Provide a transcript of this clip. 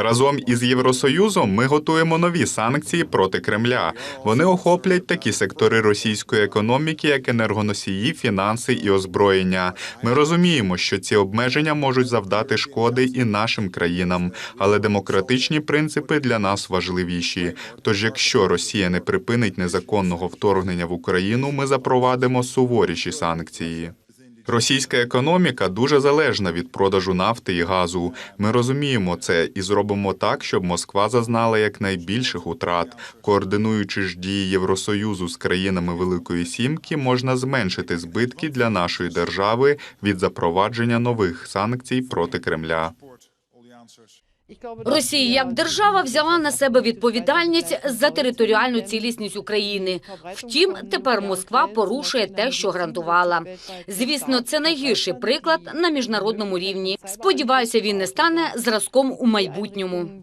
Разом із Євросоюзом ми готуємо нові санкції проти Кремля. Вони охоплять такі сектори російської економіки, як енергоносії, фінанси і озброєння. Ми розуміємо, що ці обмеження можуть завдати шкоди і нашим країнам, але демократичні принципи для нас важливіші. Тож, якщо Росія не припинить незаконного вторгнення в Україну, ми запровадимо суворіші санкції. Російська економіка дуже залежна від продажу нафти і газу. Ми розуміємо це і зробимо так, щоб Москва зазнала якнайбільших утрат. Координуючи ж дії Євросоюзу з країнами Великої Сімки, можна зменшити збитки для нашої держави від запровадження нових санкцій проти Кремля. Росія як держава взяла на себе відповідальність за територіальну цілісність України. Втім, тепер Москва порушує те, що гарантувала. Звісно, це найгірший приклад на міжнародному рівні. Сподіваюся, він не стане зразком у майбутньому.